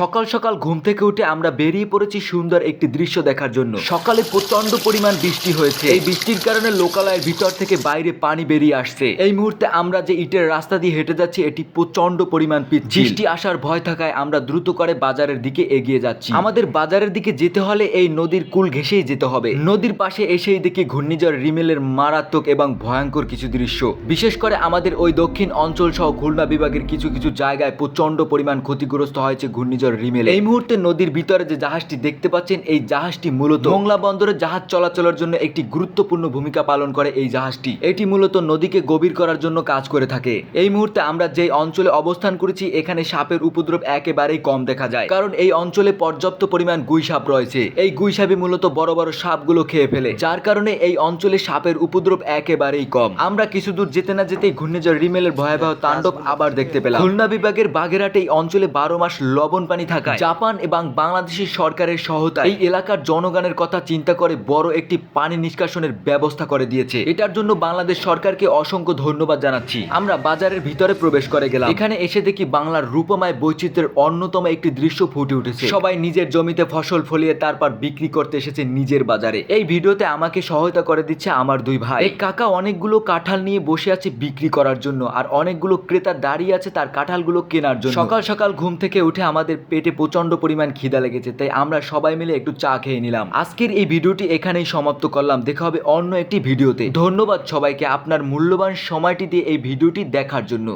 সকাল সকাল ঘুম থেকে উঠে আমরা বেরিয়ে পড়েছি সুন্দর একটি দৃশ্য দেখার জন্য। সকালে প্রচণ্ড পরিমাণ বৃষ্টি হয়েছে। এই বৃষ্টির কারণে লোকালয়ের ভিতর থেকে বাইরে পানি বেরিয়ে আসছে। এই মুহূর্তে আমরা যে ইটের রাস্তা দিয়ে হেঁটে যাচ্ছি, এটি প্রচণ্ড পরিমাণ বৃষ্টি আসার ভয় থাকায় আমরা দ্রুত করে বাজারের দিকে এগিয়ে যাচ্ছি। আমাদের বাজারের দিকে যেতে হলে এই নদীর কুল ঘেঁষেই যেতে হবে। নদীর পাশে এসেই দেখি ঘূর্ণিঝড়, রিমেলের মারাত্মক এবং ভয়ঙ্কর কিছু দৃশ্য। বিশেষ করে আমাদের ওই দক্ষিণ অঞ্চল সহ খুলনা বিভাগের কিছু কিছু জায়গায় প্রচণ্ড পরিমাণ ক্ষতিগ্রস্ত হয়েছে ঘূর্ণিঝড় রিমেল এই মুহূর্তে নদীর ভিতরে যে জাহাজটি দেখতে পাচ্ছেন এই জাহাজটি মূলত মোংলা বন্দরে জাহাজ চলাচলের জন্য একটি গুরুত্বপূর্ণ ভূমিকা পালন করে এই জাহাজটি। এটি মূলত নদীকে গভীর করার জন্য কাজ করে থাকে। এই মুহূর্তে আমরা যে অঞ্চলে অবস্থান করেছি এখানে সাপের উপদ্রব একেবারেই কম দেখা যায়। কারণ এই অঞ্চলে পর্যাপ্ত পরিমাণ গুই সাপ রয়েছে। এই গুই সাপই মূলত বড় বড় সাপগুলো খেয়ে ফেলে। যার কারণে এই অঞ্চলে সাপের উপদ্রব একেবারেই কম। আমরা কিছু দূর যেতে না যেতেই ঘূর্ণিঝড় রিমেলের ভয়াবহ তাণ্ডব আবার দেখতে পেলাম। খুলনা বিভাগের বাগেরহাট এই অঞ্চলে বারো মাস লবণ পানি থাকায়। জাপান এবং বাংলাদেশের সরকারের সহায়তা এই এলাকার জনগণের কথা চিন্তা করে বড় একটি পানি নিষ্কাশনের ব্যবস্থা করে দিয়েছে। এটার জন্য বাংলাদেশ সরকারকে অসংখ্য ধন্যবাদ জানাচ্ছি। আমরা বাজারের ভিতরে প্রবেশ করে গেলাম। এখানে এসে দেখি বাংলার রূপময় বৈচিত্র্যের অন্যতম একটি দৃশ্য ফুটে উঠেছে। সবাই নিজের জমিতে ফসল ফলিয়ে তারপর বিক্রি করতে এসেছে নিজের বাজারে। এই ভিডিওতে আমাকে সহায়তা করে দিচ্ছে আমার দুই ভাই। এই কাকা অনেকগুলো কাঁঠাল নিয়ে বসে আছে বিক্রি করার জন্য, আর অনেকগুলো ক্রেতা দাঁড়িয়ে আছে তার কাঁঠালগুলো কেনার জন্য। সকাল সকাল ঘুম থেকে উঠে আমাদের পেটে প্রচণ্ড পরিমাণ খিদা লেগেছে, তাই আমরা সবাই মিলে একটু চা খেয়ে নিলাম। আজকের এই ভিডিওটি এখানেই সমাপ্ত করলাম। দেখা হবে অন্য একটি ভিডিওতে। ধন্যবাদ সবাইকে আপনার মূল্যবান সময়টি দিয়ে এই ভিডিওটি দেখার জন্য।